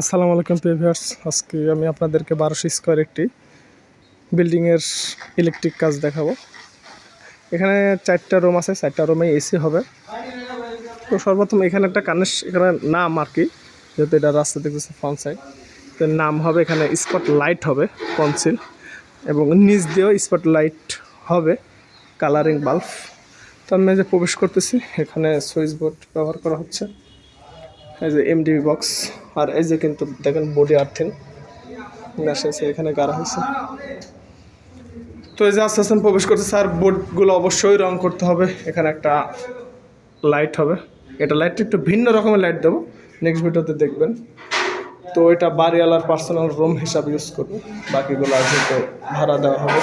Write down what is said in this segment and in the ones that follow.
আসসালামু আলাইকুম প্রিভিয়ার্স আজকে আমি আপনাদেরকে বারোশো স্কোয়ার একটি বিল্ডিংয়ের ইলেকট্রিক কাজ দেখাবো। এখানে চারটা রুম আছে, চারটা রুমে এসি হবে। তো সর্বপ্রথম এখানে একটা কানেক্ট এখানে নাম আর কি, যেহেতু এটা রাস্তা দেখতেছে ফ্রন্ট সাইড তো নাম হবে এখানে স্পট লাইট হবে কনসিল এবং নিচ দিয়েও স্পট লাইট হবে কালারিং বাল্ব তো আমি যে প্রবেশ করতেছি, এখানে সুইচ বোর্ড ব্যবহার করা হচ্ছে। এই যে এমডিবি বক্স আর এই যে কিন্তু দেখেন বডি আর্থিং আছে এখানে গাড়া হয়েছে। তো এই যে আস্তে আস্তে প্রবেশ করতে স্যার বোর্ডগুলো অবশ্যই রং করতে হবে। এখানে একটা লাইট হবে। এটা লাইটটা একটু ভিন্ন রকমের লাইট দেবো। নেক্সট ভিডিওতে দেখবেন। তো এটা বাড়িওয়ালার পার্সোনাল রুম হিসাবে ইউজ করব। বাকিগুলো আর তো ভাড়া দেওয়া হবে।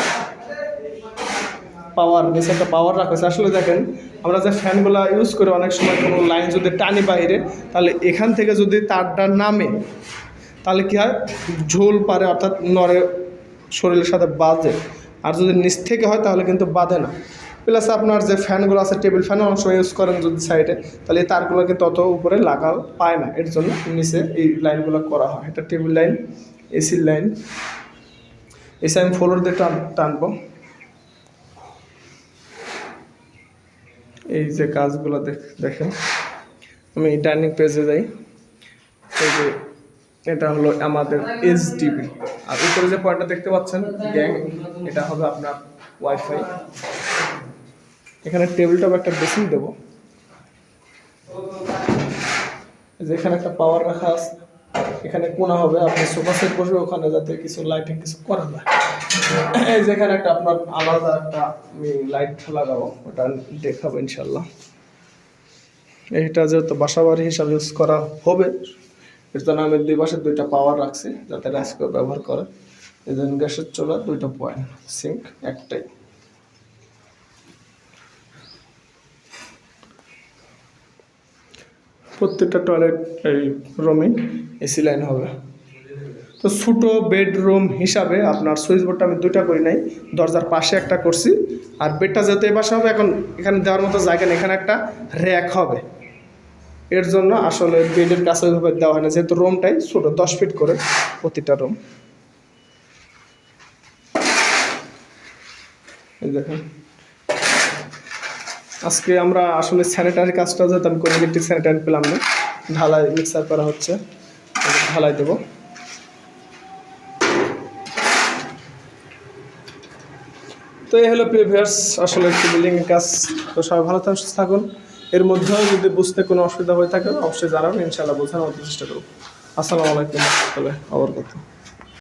পাওয়ার নিচে একটা পাওয়ার রাখা হয়েছে আসলে দেখেন, আমরা যে ফ্যানগুলো ইউজ করি, অনেক সময় কোনো লাইন যদি টানি বাইরে, তাহলে এখান থেকে যদি তারটা নামে, তাহলে কী হয়? ঝোল পারে, অর্থাৎ নড়ে, শরীরের সাথে বাজে। আর যদি নিচ থেকে হয়, তাহলে কিন্তু বাঁধে না। প্লাস আপনার যে ফ্যানগুলো আছে টেবিল ফ্যানও অনেক সময় ইউজ করেন যদি সাইডে তাহলে তারগুলো কিন্তু অত উপরে লাগা পায় না। এর জন্য নিচে এই লাইনগুলো করা হয়। এটা টেবিল লাইন এসির লাইন এসে আমি ফ্লোর দিয়ে টান টানবো। এই যে কাজগুলো দেখ- দেখেন। আমি ডাইনিং পেজে যাই। এই যে এটা হলো আমাদের এইচডিবি আর উপরে যে পয়েন্টটা দেখতে পাচ্ছেন, গ্যাং, এটা হবে আপনার ওয়াইফাই এখানে টেবিল টপ একটা বেসিন দেবো। এই যে এখানে একটা পাওয়ার রাখা আছে। এখানে কোনা হবে, আপনি সোফা সেট বসবে ওখানে যাতে কিছু লাইটিং কিছু করা যায়। এই যেখানে একটা আপনার আলাদা একটা আমি লাইট লাগাবো, ওটা দেখাবো ইনশাল্লাহ এইটা যেহেতু বাসা বাড়ি হিসাবে ইউজ করা হবে এর জন্য আমি দুই পাশে দুইটা পাওয়ার রাখছি, যাতে রাইস ব্যবহার করে। এই জন্য গ্যাসের চুলা, দুইটা পয়েন্ট সিঙ্ক একটাই। প্রত্যেকটা টয়লেট এই রুমে এসি লাইন হবে। তো ছোটো বেডরুম হিসাবে আপনার সুইচ বোর্ডটা আমি দুইটা করি নাই, দরজার পাশে একটা করছি। আর বেডটা যেহেতু এ পাশে হবে, এখন এখানে দেওয়ার মতো জায়গা এখানে একটা র্যাক হবে। এর জন্য আসলে বেডের কাছে ওইভাবে দেওয়া হয় না, যেহেতু রুমটাই ছোটো, দশ ফিট করে প্রতিটা রুম এই দেখুন। আজকে আমরা আসলে স্যানিটারি কাজটা যেহেতু আমি ইলেকট্রিক স্যানিটারি পেলাম না, ঢালাই মিক্সার করা হচ্ছে, ঢালাই দেবো। তো এই হলো প্রিভিয়ার্স আসলে একটি বিল্ডিংয়ের কাজ। তো সবাই ভালো থাকুন, সুস্থ থাকুন। এর মধ্যেও যদি বুঝতে কোনো অসুবিধা হয়ে থাকে, অবশ্যই জানাবেন, ইনশাআল্লাহ বোঝানোর চেষ্টা করব। আসসালামু আলাইকুম তাহলে আবার কথা